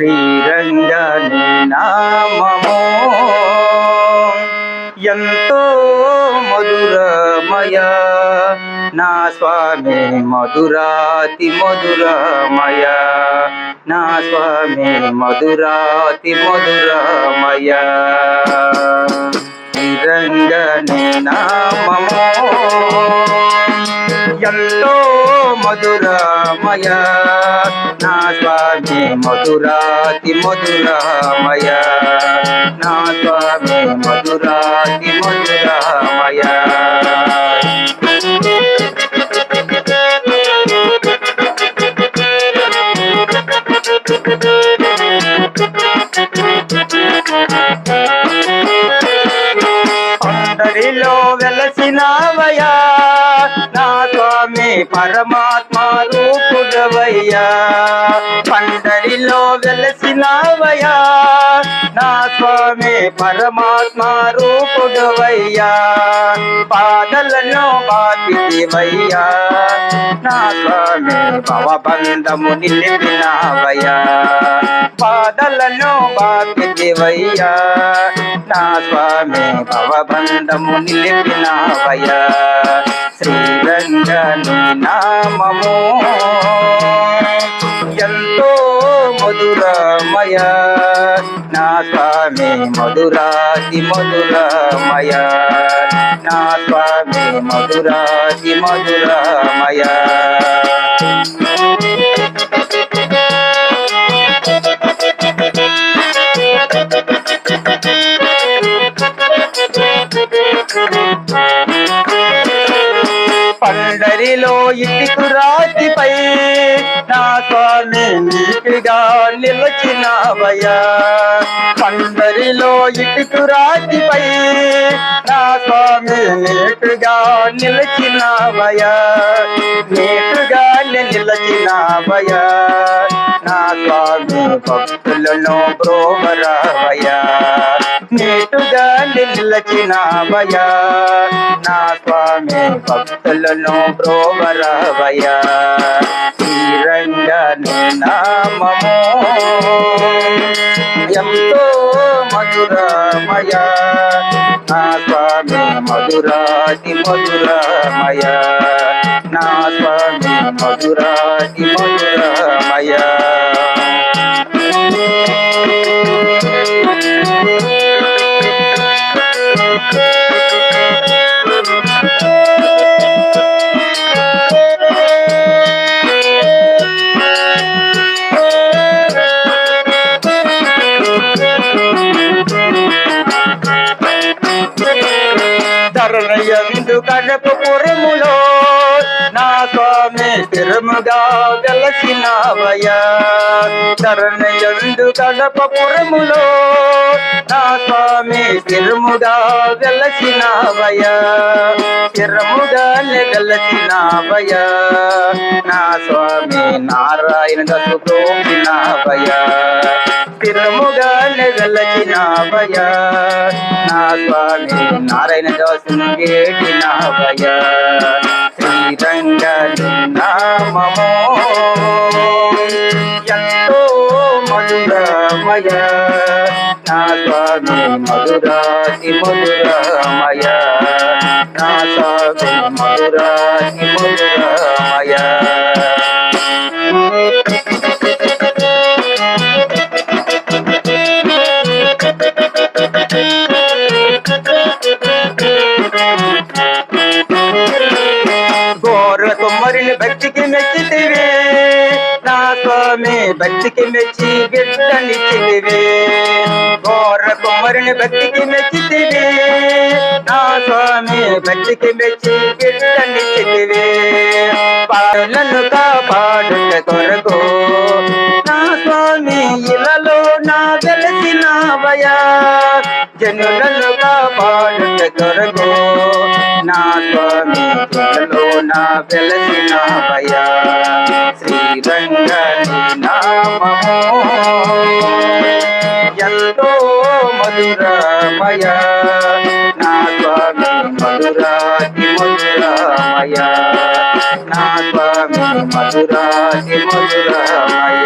శ్రీరంజని నామము ఎంతో మధురమయ నా స్వామి మధురాతి మధురమయ. నా స్వామి మధురాతి మధురమయ. శ్రీరంజని నామము ఎంతో మధురమయ నా స్వామి మధురాతి మధురమయ. నా స్వామి మధురాతి మధురమయ. అందరిలో వెలసినవయా నా స్వామి పరమాత్మ రూపుడవయ్యా. పరమాత్మ రూపుడవయ్యా. పాదలను బాపిదివయ్యా నా స్వామి భవబంధము నిలిపినవయ్యా. పాదలను బాపిదివయ్యా నా స్వామి భవబంధము నిలిపినవయ్యా. శ్రీరంగని నామము. మధురమయ నా స్వామి మధురాతి మధురమయ నా స్వామి మధురాతి మధురమయ పండరిలో ఇటుకు నీటిగా నిలచినవయ్యా. పండరిలో ఇటుకు రాతిపై నా స్వామి నేటుగా నిలచినవయ్యా. నేటుగా నిలచినవయ్యా. నా స్వామి భక్తులను బ్రోమరావయా నీటుగా నిలచినవయ్యా. నా స్వామి భక్తులను బ్రోవరావయ్యా. శ్రీరంగని నామము. ఎంతో మధురమయ నా స్వామి మధురాతి మధురమయ నా స్వామి మధురాతి మధురమయ ధరణయందు కడపు పురములో నా స్వామి స్థిరముగా వెలసినవయ్యా. ధరణయందు కడపపురములో నా స్వామి స్థిరముగా వెలసినవయ్యా. స్థిరముగా వెలసినవయ్యా. నా స్వామి నారాయణ దసు గోపినవయ్యా. స్థిరముగా వెలసినవయ్యా. నా స్వామి నారాయణ దాసుని వేడినవయ్యా శ్రీరంగని మధురాతి మధురమయ నా స్వామి మధురాతి మధురమయ ఘోర కుమ్మరిని భక్తికి మెచ్చితివే. నా స్వామి భక్తికి మెచ్చి బిడ్డనిచ్చితివే భక్తికి మెచ్చితివే. నా స్వామి భక్తికి మెచ్చి బిడ్డనిచ్చితివే పాడులను కాపాడుట కొరకు. నా స్వామి ఇలలో నా వెలసినవయా జనులను కాపాడుట కొరకు. నా స్వామి ఇలలో నా వెలసినవయా శ్రీరంగని నామము. మధురమయ నా స్వామి మధురాతి మధురమయ నా స్వామి మధురాతి మధురమయ